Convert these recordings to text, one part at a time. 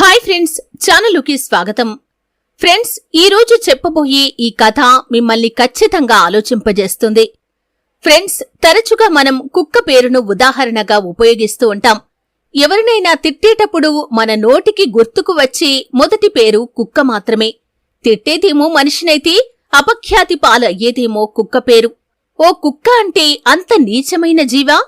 Hi friends ఛానలుకి స్వాగతం. Friends ఈ రోజు చెప్పబోయే ఈ కథ మిమ్మల్ని ఖచ్చితంగా ఆలోచింపజేస్తుంది. ఫ్రెండ్స్ తరచుగా మనం కుక్క పేరును ఉదాహరణగా ఉపయోగిస్తూ ఉంటాం. ఎవరినైనా తిట్టేటప్పుడు మన నోటికి గుర్తుకు వచ్చే మొదటి పేరు కుక్క మాత్రమే. తిట్టేదేమో మనిషినైతే అపఖ్యాతి పాలయ్యేదేమో కుక్క పేరు. ఓ కుక్క అంటే అంత నీచమైన జీవా?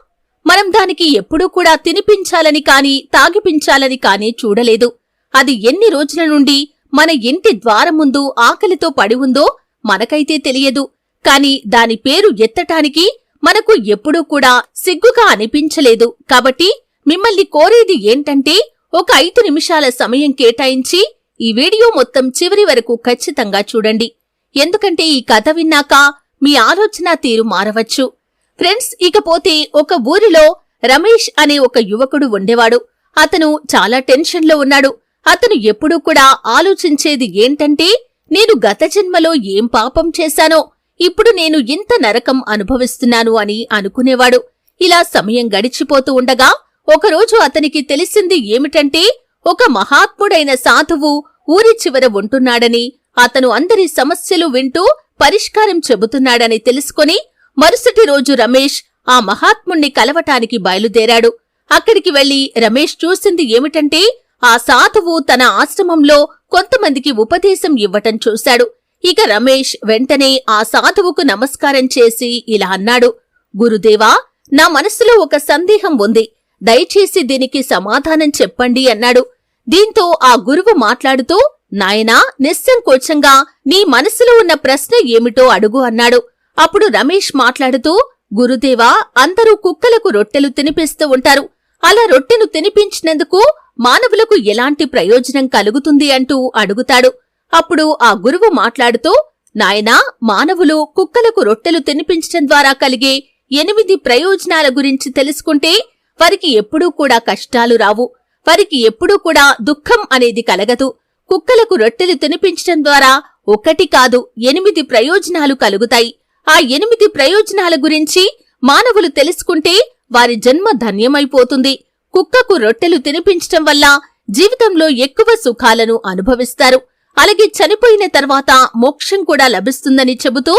మనం దానికి ఎప్పుడూ కూడా తినిపించాలని కానీ తాగిపించాలని కానీ చూడలేదు. అది ఎన్ని రోజుల నుండి మన ఇంటి ద్వారం ముందు ఆకలితో పడి ఉందో మనకైతే తెలియదు. కాని దాని పేరు ఎత్తటానికి మనకు ఎప్పుడూ కూడా సిగ్గుగా అనిపించలేదు. కాబట్టి మిమ్మల్ని కోరేది ఏంటంటే ఒక ఐదు నిమిషాల సమయం కేటాయించి ఈ వీడియో మొత్తం చివరి వరకు ఖచ్చితంగా చూడండి. ఎందుకంటే ఈ కథ విన్నాక మీ ఆలోచన తీరు మారవచ్చు. ఫ్రెండ్స్ ఇకపోతే ఒక ఊరిలో రమేష్ అనే ఒక యువకుడు ఉండేవాడు. అతను చాలా టెన్షన్లో ఉన్నాడు. అతను ఎప్పుడూ కూడా ఆలోచించేది ఏంటంటే నేను గత జన్మలో ఏం పాపం చేశానో ఇప్పుడు నేను ఇంత నరకం అనుభవిస్తున్నాను అని అనుకునేవాడు. ఇలా సమయం గడిచిపోతూ ఉండగా ఒకరోజు అతనికి తెలిసింది ఏమిటంటే ఒక మహాత్ముడైన సాధువు ఊరి చివర ఉంటున్నాడని అతను అందరి సమస్యలు వింటూ పరిష్కారం చెబుతున్నాడని తెలుసుకుని మరుసటి రోజు రమేష్ ఆ మహాత్ముణ్ణి కలవటానికి బయలుదేరాడు. అక్కడికి వెళ్ళి రమేష్ చూసింది ఏమిటంటే ఆ సాధువు తన ఆశ్రమంలో కొంతమందికి ఉపదేశం ఇవ్వటం చూశాడు. ఇక రమేష్ వెంటనే ఆ సాధువుకు నమస్కారం చేసి ఇలా అన్నాడు. గురుదేవా నా మనసులో ఒక సందేహం ఉంది. దయచేసి దీనికి సమాధానం చెప్పండి అన్నాడు. దీంతో ఆ గురువు మాట్లాడుతూ నాయనా నిస్సంకోచంగా నీ మనసులో ఉన్న ప్రశ్న ఏమిటో అడుగు అన్నాడు. అప్పుడు రమేష్ మాట్లాడుతూ గురుదేవా అందరూ కుక్కలకు రొట్టెలు తినిపిస్తూ ఉంటారు. అలా రొట్టెను తినిపించినందుకు మానవులకు ఎలాంటి ప్రయోజనం కలుగుతుంది అంటూ అడుగుతాడు. అప్పుడు ఆ గురువు మాట్లాడుతూ నాయనా మానవులు కుక్కలకు రొట్టెలు తినిపించటం ద్వారా కలిగే ఎనిమిది ప్రయోజనాల గురించి తెలుసుకుంటే వారికి ఎప్పుడూ కూడా కష్టాలు రావు. వారికి ఎప్పుడూ కూడా దుఃఖం అనేది కలగదు. కుక్కలకు రొట్టెలు తినిపించటం ద్వారా ఒకటి కాదు ఎనిమిది ప్రయోజనాలు కలుగుతాయి. ఆ ఎనిమిది ప్రయోజనాల గురించి మానవులు తెలుసుకుంటే వారి జన్మ ధన్యమైపోతుంది. కుక్కకు రొట్టెలు తినిపించటం వల్ల జీవితంలో ఎక్కువ సుఖాలను అనుభవిస్తారు. అలాగే చనిపోయిన తర్వాత మోక్షం కూడా లభిస్తుందని చెబుతూ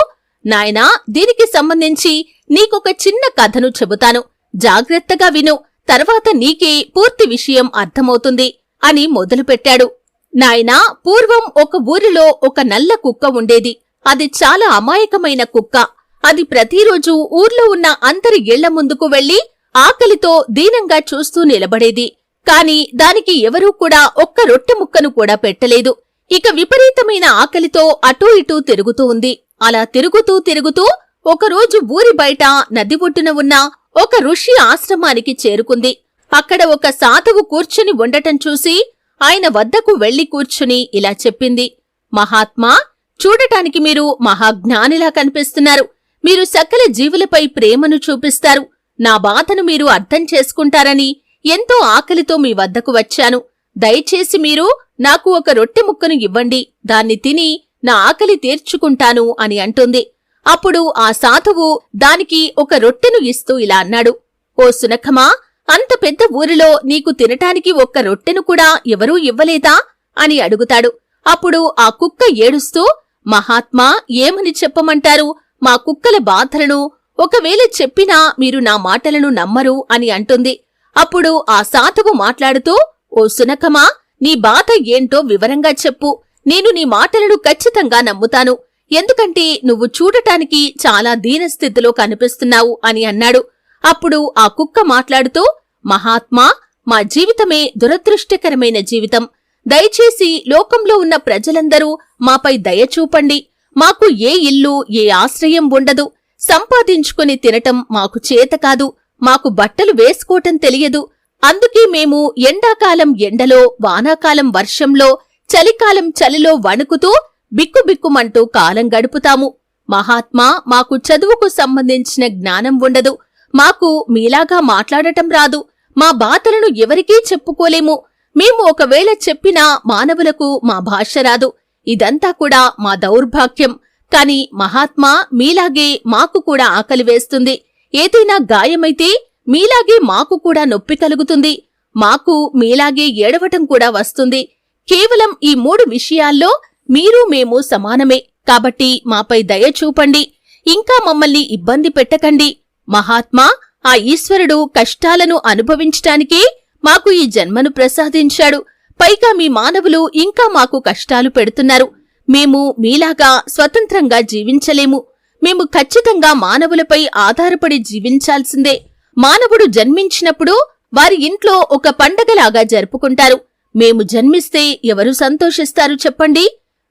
నాయనా దీనికి సంబంధించి నీకొక చిన్న కథను చెబుతాను. జాగ్రత్తగా విను. తర్వాత నీకే పూర్తి విషయం అర్థమవుతుంది అని మొదలుపెట్టాడు. నాయనా పూర్వం ఒక ఊరిలో ఒక నల్ల కుక్క ఉండేది. అది చాలా అమాయకమైన కుక్క. అది ప్రతిరోజు ఊర్లో ఉన్న అందరి ఇళ్ళ ముందుకు వెళ్ళి ఆకలితో దీనంగా చూస్తూ నిలబడేది. కాని దానికి ఎవరూ కూడా ఒక్క రొట్టె ముక్కను కూడా పెట్టలేదు. ఇక విపరీతమైన ఆకలితో అటూ ఇటూ తిరుగుతూ ఉంది. అలా తిరుగుతూ తిరుగుతూ ఒకరోజు ఊరి బయట నది ఒడ్డున ఉన్న ఒక ఋషి ఆశ్రమానికి చేరుకుంది. అక్కడ ఒక సాధువు కూర్చుని ఉండటం చూసి ఆయన వద్దకు వెళ్ళి కూర్చుని ఇలా చెప్పింది. మహాత్మా చూడటానికి మీరు మహాజ్ఞానిలా కనిపిస్తున్నారు. మీరు సకల జీవులపై ప్రేమను చూపిస్తారు. నా బాధను మీరు అర్థం చేసుకుంటారని ఎంతో ఆకలితో మీ వద్దకు వచ్చాను. దయచేసి మీరు నాకు ఒక రొట్టె ముక్కను ఇవ్వండి. దాన్ని తిని నా ఆకలి తీర్చుకుంటాను అని అంటుంది. అప్పుడు ఆ సాధువు దానికి ఒక రొట్టెను ఇస్తూ ఇలా అన్నాడు. ఓ సునఖమా అంత పెద్ద ఊరిలో నీకు తినటానికి ఒక్క రొట్టెను కూడా ఎవరూ ఇవ్వలేదా? అని అడుగుతాడు. అప్పుడు ఆ కుక్క ఏడుస్తూ మహాత్మా ఏమని చెప్పమంటారు? మా కుక్కల బాధలను ఒకవేళ చెప్పినా మీరు నా మాటలను నమ్మరు అని అంటుంది. అప్పుడు ఆ సాధువు మాట్లాడుతూ ఓ సునకమా నీ బాధ ఏంటో వివరంగా చెప్పు. నేను నీ మాటలను ఖచ్చితంగా నమ్ముతాను. ఎందుకంటే నువ్వు చూడటానికి చాలా దీనస్థితిలో కనిపిస్తున్నావు అని అన్నాడు. అప్పుడు ఆ కుక్క మాట్లాడుతూ మహాత్మా మా జీవితమే దురదృష్టకరమైన జీవితం. దయచేసి లోకంలో ఉన్న ప్రజలందరూ మాపై దయ చూపండి. మాకు ఏ ఇల్లు ఏ ఆశ్రయం ఉండదు. సంపాదించుకుని తినటం మాకు చేత కాదు మాకు బట్టలు వేసుకోవటం తెలియదు. అందుకే మేము ఎండాకాలం ఎండలో వానాకాలం వర్షంలో చలికాలం చలిలో వణుకుతూ బిక్కుబిక్కుమంటూ కాలం గడుపుతాము. మహాత్మా మాకు చదువుకు సంబంధించిన జ్ఞానం ఉండదు. మాకు మీలాగా మాట్లాడటం రాదు. మా బాధలను ఎవరికీ చెప్పుకోలేము. మేము ఒకవేళ చెప్పినా మానవులకు మా భాష రాదు. ఇదంతా కూడా మా దౌర్భాగ్యం. కాని మహాత్మా మీలాగే మాకు కూడా ఆకలి వేస్తుంది. ఏదైనా గాయమైతే మీలాగే మాకు కూడా నొప్పి కలుగుతుంది. మాకు మీలాగే ఏడవటం కూడా వస్తుంది. కేవలం ఈ మూడు విషయాల్లో మీరు మేము సమానమే. కాబట్టి మాపై దయ చూపండి. ఇంకా మమ్మల్ని ఇబ్బంది పెట్టకండి. మహాత్మా ఆ ఈశ్వరుడు కష్టాలను అనుభవించటానికే మాకు ఈ జన్మను ప్రసాదించాడు. పైగా మీ మానవులు ఇంకా మాకు కష్టాలు పెడుతున్నారు. మేము మీలాగా స్వతంత్రంగా జీవించలేము. మేము ఖచ్చితంగా మానవులపై ఆధారపడి జీవించాల్సిందే. మానవుడు జన్మించినప్పుడు వారి ఇంట్లో ఒక పండగలాగా జరుపుకుంటారు. మేము జన్మిస్తే ఎవరు సంతోషిస్తారు చెప్పండి?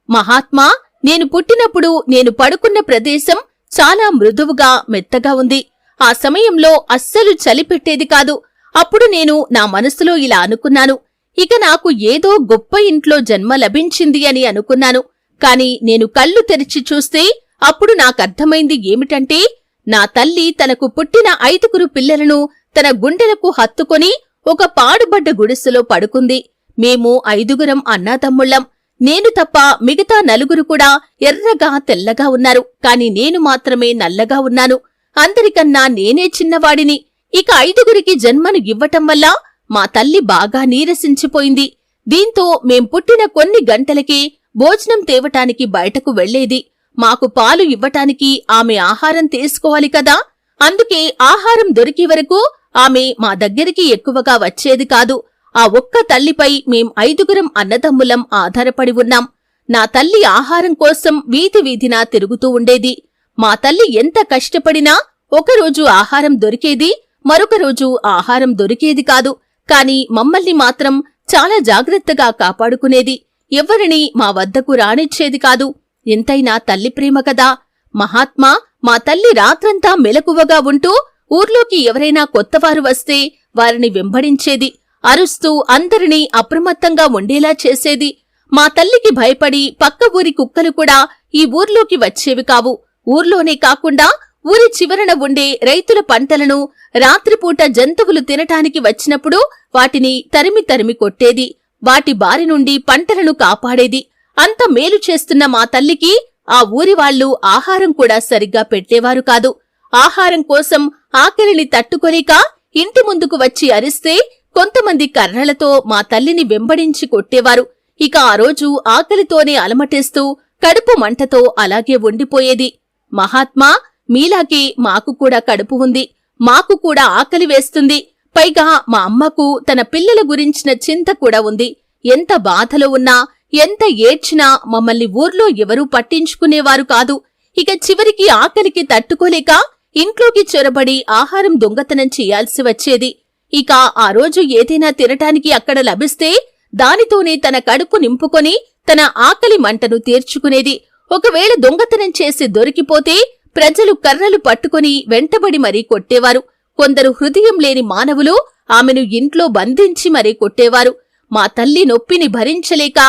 మహాత్మా నేను పుట్టినప్పుడు నేను పడుకున్న ప్రదేశం చాలా మృదువుగా మెత్తగా ఉంది. ఆ సమయంలో అస్సలు చలి పెట్టేది కాదు. అప్పుడు నేను నా మనసులో ఇలా అనుకున్నాను. ఇక నాకు ఏదో గొప్ప ఇంట్లో జన్మ లభించింది అని అనుకున్నాను. కాని నేను కళ్ళు తెరిచి చూస్తే అప్పుడు నాకర్థమైంది ఏమిటంటే నా తల్లి తనకు పుట్టిన ఐదుగురు పిల్లలను తన గుండెలకు హత్తుకొని ఒక పాడుబడ్డ గుడిసెలో పడుకుంది. మేము ఐదుగురం అన్నాతమ్ముళ్ళం నేను తప్ప మిగతా నలుగురు కూడా ఎర్రగా తెల్లగా ఉన్నారు. కాని నేను మాత్రమే నల్లగా ఉన్నాను. అందరికన్నా నేనే చిన్నవాడిని. ఇక ఐదుగురికి జన్మను ఇవ్వటం వల్ల మా తల్లి బాగా నీరసించిపోయింది. దీంతో మేం పుట్టిన కొన్ని గంటలకే భోజనం తేవటానికి బయటకు వెళ్ళేది మాకు పాలు ఇవ్వటానికి ఆమె ఆహారం తీసుకోవాలి కదా. అందుకే ఆహారం దొరికే వరకు ఆమె మా దగ్గరికి ఎక్కువగా వచ్చేది కాదు. ఆ ఒక్క తల్లిపై మేం ఐదుగురం అన్నదమ్ములం ఆధారపడి ఉన్నాం. నా తల్లి ఆహారం కోసం వీధి వీధినా తిరుగుతూ ఉండేది. మా తల్లి ఎంత కష్టపడినా ఒకరోజు ఆహారం దొరికేది మరొక రోజు ఆహారం దొరికేది కాదు. కాని మమ్మల్ని మాత్రం చాలా జాగ్రత్తగా కాపాడుకునేది. ఎవరిని మా వద్దకు రానిచ్చేది కాదు. ఎంతైనా తల్లి ప్రేమ కదా. మహాత్మా మా తల్లి రాత్రంతా మెలకువగా ఉంటూ ఊర్లోకి ఎవరైనా కొత్తవారు వస్తే వారిని వెంబడించేది అరుస్తూ అందరినీ అప్రమత్తంగా ఉండేలా చేసేది. మా తల్లికి భయపడి పక్క ఊరి కుక్కలు కూడా ఈ ఊర్లోకి వచ్చేవి కావు. ఊర్లోనే కాకుండా ఊరి చివరన ఉండే రైతుల పంటలను రాత్రిపూట జంతువులు తినటానికి వచ్చినప్పుడు వాటిని తరిమి తరిమి కొట్టేది. వాటి బారి నుండి పంటలను కాపాడేది. అంత మేలు చేస్తున్న మా తల్లికి ఆ ఊరివాళ్ళు ఆహారం కూడా సరిగ్గా పెట్టేవారు కాదు. ఆహారం కోసం ఆకలిని తట్టుకోలేక ఇంటి ముందుకు వచ్చి అరిస్తే కొంతమంది కర్రలతో మా తల్లిని వెంబడించి కొట్టేవారు. ఇక ఆ రోజు ఆకలితోనే అలమటేస్తూ కడుపు మంటతో అలాగే ఉండిపోయేది మహాత్మా మీలాగే మాకు కూడా కడుపు ఉంది. మాకు కూడా ఆకలి వేస్తుంది. పైగా మా అమ్మకు తన పిల్లల గురించిన చింత కూడా ఉంది. ఎంత బాధలో ఉన్నా ఎంత ఏడ్చినా మమ్మల్ని ఊర్లో ఎవరూ పట్టించుకునేవారు కాదు. ఇక చివరికి ఆకలికి తట్టుకోలేక ఇంట్లోకి చొరబడి ఆహారం దొంగతనం చేయాల్సి వచ్చేది. ఇక ఆ రోజు ఏదైనా తినటానికి అక్కడ లభిస్తే దానితోనే తన కడుపు నింపుకొని తన ఆకలి మంటను తీర్చుకునేది. ఒకవేళ దొంగతనం చేసి దొరికిపోతే ప్రజలు కర్రలు పట్టుకుని వెంటబడి మరీ కొట్టేవారు. కొందరు హృదయం లేని మానవులు ఆమెను ఇంట్లో బంధించి మరీ కొట్టేవారు. మా తల్లి నొప్పిని భరించలేక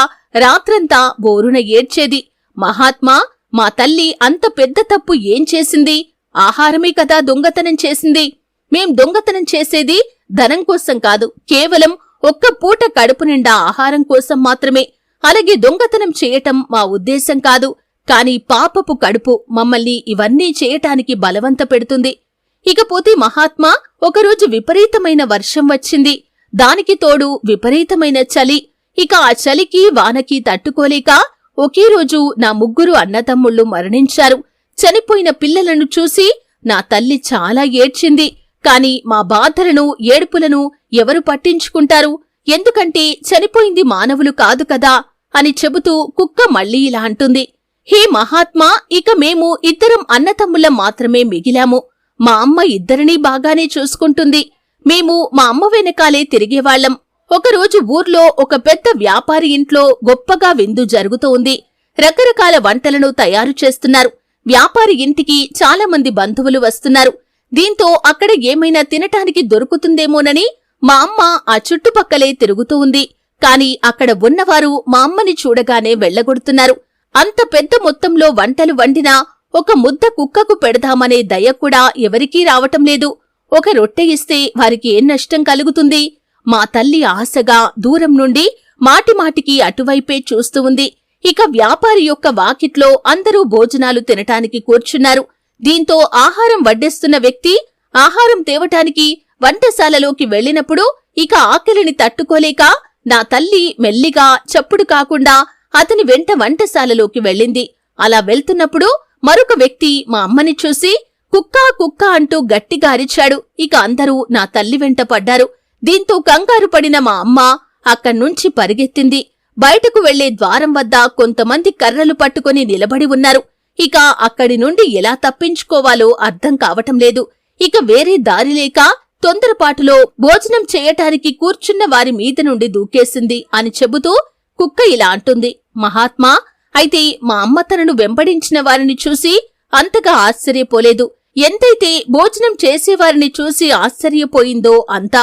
రాత్రంతా బోరున ఏడ్చేది. మహాత్మా మా తల్లి అంత పెద్ద తప్పు ఏం చేసింది? ఆహారమే కదా దొంగతనం చేసింది. మేం దొంగతనం చేసేది ధనం కోసం కాదు కేవలం ఒక్క పూట కడుపు నిండా ఆహారం కోసం మాత్రమే. అలాగే దొంగతనం చేయటం మా ఉద్దేశం కాదు. కాని పాపపు కడుపు మమ్మల్ని ఇవన్నీ చేయటానికి బలవంత పెడుతుంది. ఇకపోతే మహాత్మా ఒకరోజు విపరీతమైన వర్షం వచ్చింది. దానికి తోడు విపరీతమైన చలి. ఇక ఆ చలికి వానకి తట్టుకోలేక ఒకే రోజు నా ముగ్గురు అన్నతమ్ముళ్ళు మరణించారు. చనిపోయిన పిల్లలను చూసి నా తల్లి చాలా ఏడ్చింది. కాని మా బాధలను ఏడుపులను ఎవరు పట్టించుకుంటారు? ఎందుకంటే చనిపోయింది మానవులు కాదు కదా అని చెబుతూ కుక్క మళ్ళీ ఇలా అంటుంది. హే మహాత్మా ఇక మేము ఇద్దరం అన్నతమ్ముళ్ళం మాత్రమే మిగిలాము. మా అమ్మ ఇద్దరినీ బాగానే చూసుకుంటుంది. మేము మా అమ్మ వెనకాలే తిరిగేవాళ్ళం ఒకరోజు ఊర్లో ఒక పెద్ద వ్యాపారి ఇంట్లో గొప్పగా విందు జరుగుతూ ఉంది రకరకాల వంటలను తయారు చేస్తున్నారు. వ్యాపారి ఇంటికి చాలా మంది బంధువులు వస్తున్నారు. దీంతో అక్కడ ఏమైనా తినటానికి దొరుకుతుందేమోనని మా అమ్మ ఆ చుట్టుపక్కలే తిరుగుతూ ఉంది. కాని అక్కడ ఉన్నవారు మా అమ్మని చూడగానే వెళ్ళగొడుతున్నారు అంత పెద్ద మొత్తంలో వంటలు వండినా ఒక ముద్ద కుక్కకు పెడదామనే దయ కూడా ఎవరికీ రావటం లేదు. ఒక రొట్టె ఇస్తే వారికి ఏం నష్టం కలుగుతుంది? మా తల్లి ఆశగా దూరం నుండి మాటిమాటికి అటువైపే చూస్తూ ఉంది. ఇక వ్యాపారి యొక్క వాకిట్లో అందరూ భోజనాలు తినటానికి కూర్చున్నారు. దీంతో ఆహారం వడ్డేస్తున్న వ్యక్తి ఆహారం తేవటానికి వంటశాలలోకి వెళ్ళినప్పుడు ఇక ఆకలిని తట్టుకోలేక నా తల్లి మెల్లిగా చప్పుడు కాకుండా అతని వెంట వంటశాలలోకి వెళ్ళింది. అలా వెళ్తున్నప్పుడు మరొక వ్యక్తి మా అమ్మని చూసి కుక్క కుక్క అంటూ గట్టిగా అరిచాడు. ఇక అందరూ నా తల్లి వెంట పడ్డారు. దీంతో కంగారు పడిన మా అమ్మ అక్కడ్నుంచి పరిగెత్తింది. బయటకు వెళ్ళే ద్వారం వద్ద కొంతమంది కర్రలు పట్టుకుని నిలబడి ఉన్నారు. ఇక అక్కడి నుండి ఎలా తప్పించుకోవాలో అర్థం కావటం లేదు. ఇక వేరే దారి లేక తొందరపాటులో భోజనం చేయటానికి కూర్చున్న వారి మీద నుండి దూకేసింది అని చెబుతూ కుక్క ఇలా అంటుంది. మహాత్మా అయితే మా అమ్మ తనను వెంబడించిన వారిని చూసి అంతగా ఆశ్చర్యపోలేదు. ఎంతైతే భోజనం చేసేవారిని చూసి ఆశ్చర్యపోయిందో అంతా.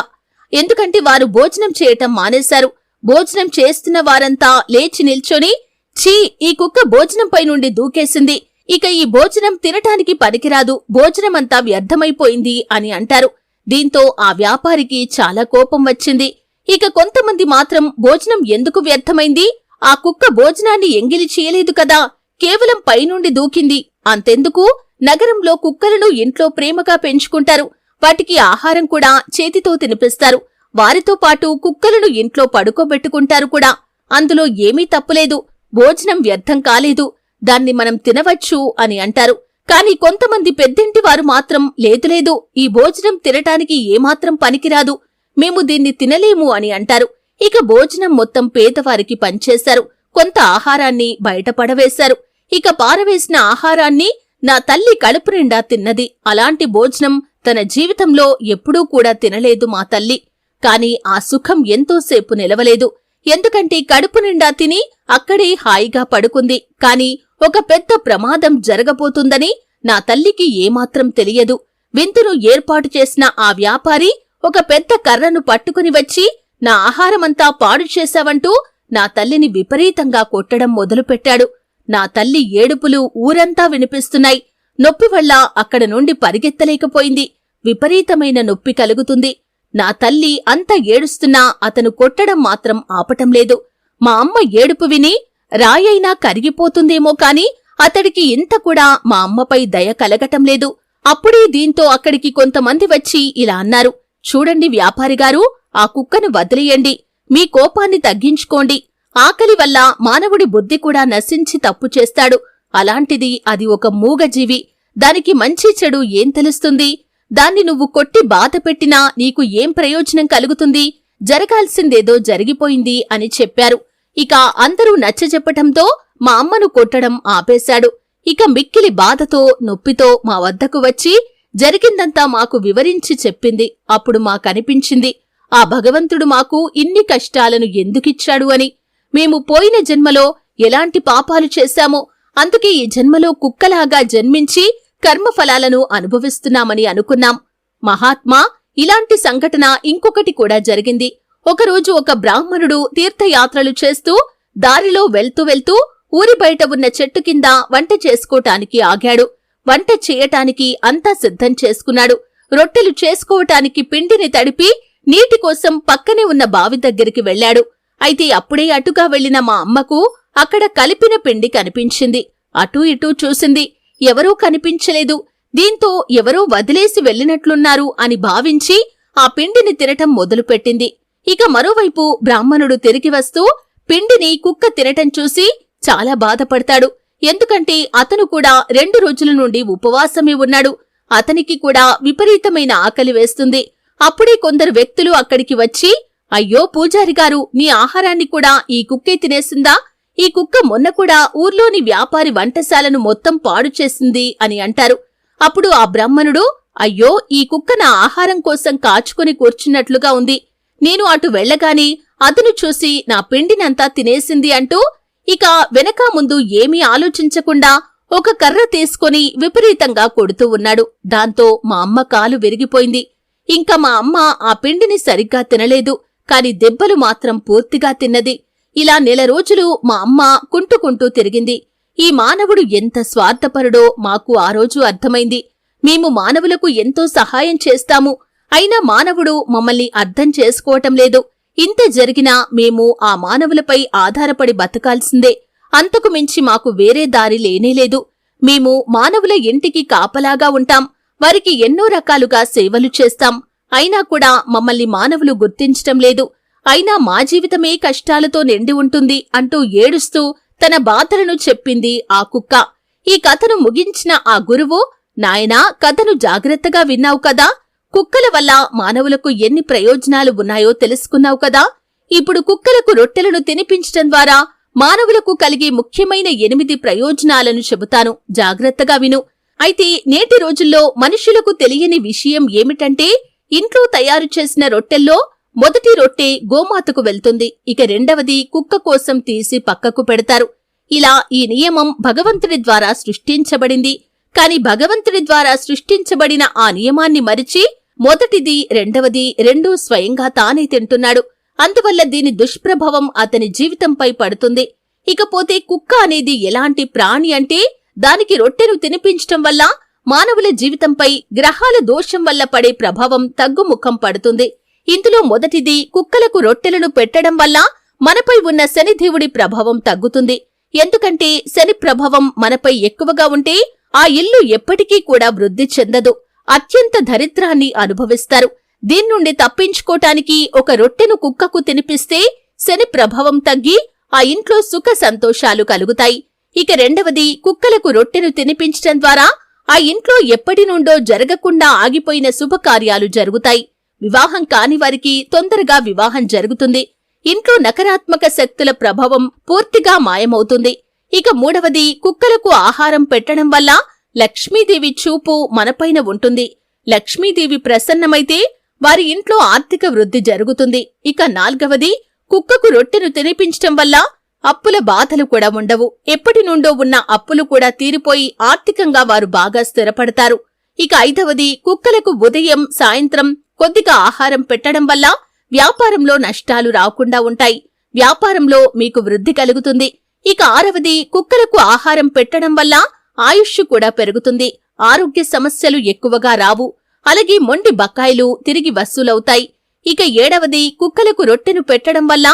ఎందుకంటే వారు భోజనం చేయటం మానేశారు. భోజనం చేస్తున్న వారంతా లేచి నిల్చొని ఛీ ఈ కుక్క భోజనంపై నుండి దూకేసింది. ఇక ఈ భోజనం తినటానికి పనికిరాదు. భోజనమంతా వ్యర్థమైపోయింది అని అంటారు. దీంతో ఆ వ్యాపారికి చాలా కోపం వచ్చింది. ఇక కొంతమంది మాత్రం భోజనం ఎందుకు వ్యర్థమైంది? ఆ కుక్క భోజనాన్ని ఎంగిలి చేయలేదు కదా. కేవలం పైనుండి దూకింది. అంతెందుకు? నగరంలో కుక్కలను ఇంట్లో ప్రేమగా పెంచుకుంటారు. వాటికి ఆహారం కూడా చేతితో తినిపిస్తారు. వారితో పాటు కుక్కలను ఇంట్లో పడుకోబెట్టుకుంటారు కూడా. అందులో ఏమీ తప్పులేదు. భోజనం వ్యర్థం కాలేదు. దాన్ని మనం తినవచ్చు అని అంటారు. కాని కొంతమంది పెద్దింటి వారు మాత్రం లేదులేదు ఈ భోజనం తినటానికి ఏమాత్రం పనికిరాదు. మేము దీన్ని తినలేము అని అంటారు. ఇక భోజనం మొత్తం పేదవారికి పంచేశారు కొంత ఆహారాన్ని బయట పడవేశారు. ఇక పారవేసిన ఆహారాన్ని నా తల్లి కడుపు నిండా తిన్నది. అలాంటి భోజనం తన జీవితంలో ఎప్పుడూ కూడా తినలేదు మా తల్లి. కాని ఆ సుఖం ఎంతోసేపు నిలవలేదు. ఎందుకంటే కడుపు నిండా తిని అక్కడే హాయిగా పడుకుంది. కాని ఒక పెద్ద ప్రమాదం జరగబోతుందని నా తల్లికి ఏమాత్రం తెలియదు. వింతును ఏర్పాటు చేసిన ఆ వ్యాపారి ఒక పెద్ద కర్రను పట్టుకుని వచ్చి నా ఆహారమంతా పాడు చేశావంటూ నా తల్లిని విపరీతంగా కొట్టడం మొదలుపెట్టాడు. నా తల్లి ఏడుపులు ఊరంతా వినిపిస్తున్నాయి. నొప్పి వల్ల అక్కడ నుండి పరిగెత్తలేకపోయింది. విపరీతమైన నొప్పి కలుగుతుంది. నా తల్లి అంత ఏడుస్తున్నా అతను కొట్టడం మాత్రం ఆపటం లేదు. మా అమ్మ ఏడుపు విని రాయైనా కరిగిపోతుందేమో కాని అతడికి ఇంత కూడా మా అమ్మపై దయ కలగటం లేదు. అప్పుడే దీంతో అక్కడికి కొంతమంది వచ్చి ఇలా అన్నారు. చూడండి వ్యాపారిగారు ఆ కుక్కను వదిలేయండి. మీ కోపాన్ని తగ్గించుకోండి. ఆకలి వల్ల మానవుడి బుద్ధి కూడా నశించి తప్పు చేస్తాడు. అలాంటిది అది ఒక మూగజీవి. దానికి మంచి చెడు ఏం తెలుస్తుంది? దాన్ని నువ్వు కొట్టి బాధ పెట్టినా నీకు ఏం ప్రయోజనం కలుగుతుంది? జరగాల్సిందేదో జరిగిపోయింది అని చెప్పారు. ఇక అందరూ నచ్చజెప్పటంతో మా అమ్మను కొట్టడం ఆపేశాడు. ఇక మిక్కిలి బాధతో నొప్పితో మా వద్దకు వచ్చి జరిగిందంతా మాకు వివరించి చెప్పింది. అప్పుడు మాకనిపించింది ఆ భగవంతుడు మాకు ఇన్ని కష్టాలను ఎందుకిచ్చాడు అని. మేము పోయిన జన్మలో ఎలాంటి పాపాలు చేశామో అందుకే ఈ జన్మలో కుక్కలాగా జన్మించి కర్మఫలాలను అనుభవిస్తున్నామని అనుకున్నాం. మహాత్మా ఇలాంటి సంఘటన ఇంకొకటి కూడా జరిగింది. ఒకరోజు ఒక బ్రాహ్మణుడు తీర్థయాత్రలు చేస్తూ దారిలో వెళ్తూ వెళ్తూ ఊరి బయట ఉన్న చెట్టు కింద వంట చేసుకోటానికి ఆగాడు. వంట చేయటానికి అంతా సిద్ధం చేసుకున్నాడు. రొట్టెలు చేసుకోవటానికి పిండిని తడిపి నీటి కోసం పక్కనే ఉన్న బావి దగ్గరికి వెళ్ళాడు. అయితే అప్పుడే అటుగా వెళ్ళిన మా అమ్మకు అక్కడ కలిపిన పిండి కనిపించింది. అటూ ఇటూ చూసింది. ఎవరూ కనిపించలేదు. దీంతో ఎవరో వదిలేసి వెళ్ళినట్లున్నారు అని భావించి ఆ పిండిని తినటం మొదలుపెట్టింది. ఇక మరోవైపు బ్రాహ్మణుడు తిరిగి వస్తూ పిండిని కుక్క తినటం చూసి చాలా బాధపడతాడు. ఎందుకంటే అతను కూడా రెండు రోజుల నుండి ఉపవాసమే ఉన్నాడు. అతనికి కూడా విపరీతమైన ఆకలి వేస్తుంది. అప్పుడే కొందరు వ్యక్తులు అక్కడికి వచ్చి అయ్యో పూజారి గారు నీ ఆహారాన్ని కూడా ఈ కుక్కే తినేసిందా? ఈ కుక్క మొన్న కూడా ఊర్లోని వ్యాపారి వంటశాలను మొత్తం పాడు చేసింది అని అంటారు. అప్పుడు ఆ బ్రాహ్మణుడు అయ్యో ఈ కుక్క నా ఆహారం కోసం కాచుకొని కూర్చున్నట్లుగా ఉంది. నేను అటు వెళ్ళగాని అతను చూసి నా పిండినంతా తినేసింది అంటూ ఇక వెనక ముందు ఏమీ ఆలోచించకుండా ఒక కర్ర తీసుకొని విపరీతంగా కొడుతూ ఉన్నాడు. దాంతో మా అమ్మ కాలు విరిగిపోయింది. ఇంకా మా అమ్మ ఆ పిండిని సరిగ్గా తినలేదు. కాని దెబ్బలు మాత్రం పూర్తిగా తిన్నది. ఇలా నెల రోజులు మా అమ్మ కుంటుకుంటూ తిరిగింది. ఈ మానవుడు ఎంత స్వార్థపరుడో మాకు ఆ రోజు అర్థమైంది. మేము మానవులకు ఎంతో సహాయం చేస్తాము. అయినా మానవుడు మమ్మల్ని అర్థం చేసుకోవటం లేదు. ఇంత జరిగినా మేము ఆ మానవులపై ఆధారపడి బతకాల్సిందే. అంతకు మించి మాకు వేరే దారి లేనేలేదు మేము మానవుల ఇంటికి కాపలాగా ఉంటాం. వారికి ఎన్నో రకాలుగా సేవలు చేస్తాం. అయినా కూడా మమ్మల్ని మానవులు గుర్తించటం లేదు. అయినా మా జీవితమే కష్టాలతో నిండి ఉంటుంది అంటూ ఏడుస్తూ తన బాధలను చెప్పింది ఆ కుక్క. ఈ కథను ముగించిన ఆ గురువు నాయనా కథను జాగ్రత్తగా విన్నావు కదా? కుక్కల వల్ల మానవులకు ఎన్ని ప్రయోజనాలు ఉన్నాయో తెలుసుకున్నావు కదా? ఇప్పుడు కుక్కలకు రొట్టెలను తినిపించటం ద్వారా మానవులకు కలిగే ముఖ్యమైన ఎనిమిది ప్రయోజనాలను చెబుతాను. జాగ్రత్తగా విను. అయితే నేటి రోజుల్లో మనుషులకు తెలియని విషయం ఏమిటంటే ఇంట్లో తయారు చేసిన రొట్టెల్లో మొదటి రొట్టె గోమాతకు వెళ్తుంది. ఇక రెండవది కుక్క కోసం తీసి పక్కకు పెడతారు. ఇలా ఈ నియమం భగవంతుడి ద్వారా సృష్టించబడింది. కాని భగవంతుడి ద్వారా సృష్టించబడిన ఆ నియమాన్ని మరిచి మొదటిది రెండవది రెండూ స్వయంగా తానే తింటున్నాడు. అందువల్ల దీని దుష్ప్రభావం అతని జీవితంపై పడుతుంది. ఇకపోతే కుక్క అనేది ఎలాంటి ప్రాణి అంటే దానికి రొట్టెను తినిపించటం వల్ల మానవుల జీవితంపై గ్రహాల దోషం వల్ల పడే ప్రభావం తగ్గుముఖం పడుతుంది. ఇందులో మొదటిది కుక్కలకు రొట్టెలను పెట్టడం వల్ల మనపై ఉన్న శనిదేవుడి ప్రభావం తగ్గుతుంది. ఎందుకంటే శని ప్రభావం మనపై ఎక్కువగా ఉంటే ఆ ఇల్లు ఎప్పటికీ కూడా వృద్ధి చెందదు. అత్యంత దరిద్రాన్ని అనుభవిస్తారు. దీని నుండి తప్పించుకోటానికి ఒక రొట్టెను కుక్కకు తినిపిస్తే శని ప్రభావం తగ్గి ఆ ఇంట్లో సుఖ సంతోషాలు కలుగుతాయి. ఇక రెండవది కుక్కలకు రొట్టెను తినిపించటం ద్వారా ఆ ఇంట్లో ఎప్పటి నుండో జరగకుండా ఆగిపోయిన శుభకార్యాలు జరుగుతాయి. వివాహం కాని వారికి తొందరగా వివాహం జరుగుతుంది. ఇంట్లో నకారాత్మక శక్తుల ప్రభావం పూర్తిగా మాయమవుతుంది. ఇక మూడవది కుక్కలకు ఆహారం పెట్టడం వల్ల లక్ష్మీదేవి చూపు మనపైన ఉంటుంది. లక్ష్మీదేవి ప్రసన్నమైతే వారి ఇంట్లో ఆర్థిక వృద్ధి జరుగుతుంది. ఇక నాల్గవది కుక్కకు రొట్టెను తినిపించటం వల్ల అప్పుల బాధలు కూడా ఉండవు. ఎప్పటి నుండో ఉన్న అప్పులు కూడా తీరిపోయి ఆర్థికంగా వారు బాగా స్థిరపడతారు. ఇక ఐదవది కుక్కలకు ఉదయం సాయంత్రం కొద్దిగా ఆహారం పెట్టడం వల్ల వ్యాపారంలో నష్టాలు రాకుండా ఉంటాయి. వ్యాపారంలో మీకు వృద్ధి కలుగుతుంది. ఇక ఆరవది కుక్కలకు ఆహారం పెట్టడం వల్ల ఆయుష్ కూడా పెరుగుతుంది. ఆరోగ్య సమస్యలు ఎక్కువగా రావు. అలాగే మొండి బకాయిలు తిరిగి వసూలవుతాయి. ఇక ఏడవది కుక్కలకు రొట్టెను పెట్టడం వల్ల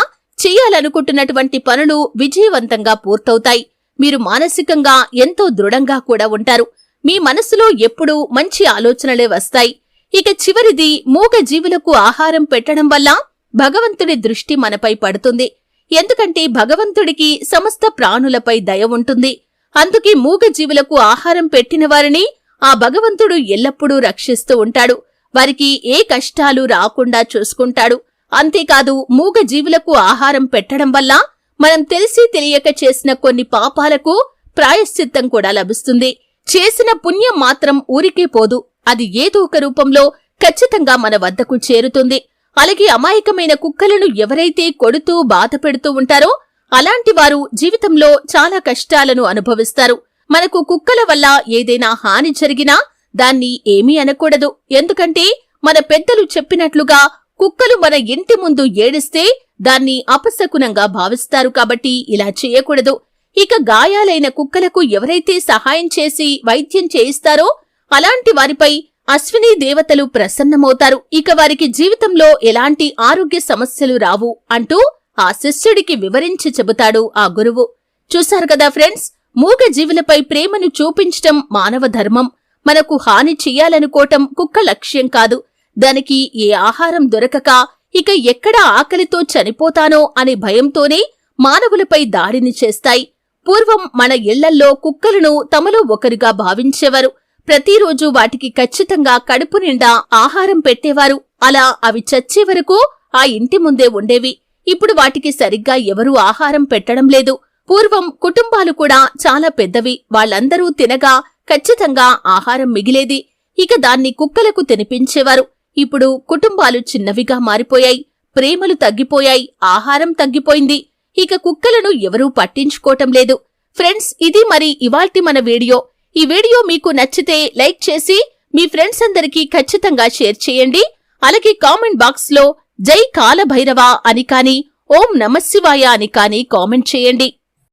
చేయాలనుకుంటున్నటువంటి పనులు విజయవంతంగా పూర్తవుతాయి. మీరు మానసికంగా ఎంతో దృఢంగా కూడా ఉంటారు. మీ మనసులో ఎప్పుడూ మంచి ఆలోచనలే వస్తాయి. ఇక చివరిది మూగ జీవులకు ఆహారం పెట్టడం వల్ల భగవంతుడి దృష్టి మనపై పడుతుంది. ఎందుకంటే భగవంతుడికి సమస్త ప్రాణులపై దయ ఉంటుంది. అందుకే మూగ జీవులకు ఆహారం పెట్టిన వారిని ఆ భగవంతుడు ఎల్లప్పుడూ రక్షిస్తూ ఉంటాడు. వారికి ఏ కష్టాలు రాకుండా చూసుకుంటాడు. అంతేకాదు మూగ జీవులకు ఆహారం పెట్టడం వల్ల మనం తెలిసి తెలియక చేసిన కొన్ని పాపాలకు ప్రాయశ్చిత్తం కూడా లభిస్తుంది. చేసిన పుణ్యం మాత్రం ఊరికే పోదు. అది ఏదో ఒక రూపంలో ఖచ్చితంగా మన వద్దకు చేరుతుంది. అలాగే అమాయకమైన కుక్కలను ఎవరైతే కొడుతూ బాధ పెడుతూ ఉంటారో అలాంటి వారు జీవితంలో చాలా కష్టాలను అనుభవిస్తారు. మనకు కుక్కల వల్ల ఏదైనా హాని జరిగినా దాన్ని ఏమీ అనకూడదు. ఎందుకంటే మన పెద్దలు చెప్పినట్లుగా కుక్కలు మన ఇంటి ముందు ఏడిస్తే దాన్ని అపశకునంగా భావిస్తారు కాబట్టి ఇలా చేయకూడదు. ఇక గాయాలైన కుక్కలకు ఎవరైతే సహాయం చేసి వైద్యం చేయిస్తారో అలాంటి వారిపై అశ్విని దేవతలు ప్రసన్నమవుతారు. ఇక వారికి జీవితంలో ఎలాంటి ఆరోగ్య సమస్యలు రావు అంటూ ఆ శిష్యుడికి వివరించి చెబుతాడు ఆ గురువు. చూశారు కదా ఫ్రెండ్స్? మూగ జీవులపై ప్రేమను చూపించటం మానవ ధర్మం. మనకు హాని చెయ్యాలనుకోవటం కుక్క లక్ష్యం కాదు. దానికి ఏ ఆహారం దొరకక ఇక ఎక్కడ ఆకలితో చనిపోతానో అనే భయంతోనే మానవులపై దాడిని చేస్తాయి. పూర్వం మన ఇళ్ళల్లో కుక్కలను తమలో ఒకరుగా భావించేవారు. ప్రతిరోజు వాటికి ఖచ్చితంగా కడుపు నిండా ఆహారం పెట్టేవారు. అలా అవి చచ్చే వరకు ఆ ఇంటి ముందే ఉండేవి. ఇప్పుడు వాటికి సరిగ్గా ఎవరూ ఆహారం పెట్టడం లేదు. పూర్వం కుటుంబాలు కూడా చాలా పెద్దవి. వాళ్ళందరూ తినగా ఖచ్చితంగా ఆహారం మిగిలేది. ఇక దాన్ని కుక్కలకు తినిపించేవారు. ఇప్పుడు కుటుంబాలు చిన్నవిగా మారిపోయాయి. ప్రేమలు తగ్గిపోయాయి. ఆహారం తగ్గిపోయింది. ఇక కుక్కలను ఎవరూ పట్టించుకోవటం లేదు. ఫ్రెండ్స్ ఇది మరి ఇవాల్టి మన వీడియో. ఈ వీడియో మీకు నచ్చితే లైక్ చేసి మీ ఫ్రెండ్స్ అందరికీ ఖచ్చితంగా షేర్ చేయండి. అలాగే కామెంట్ బాక్స్లో జై కాలభైరవ అని కాని ఓం నమశివాయ అని కాని కామెంట్ చేయండి.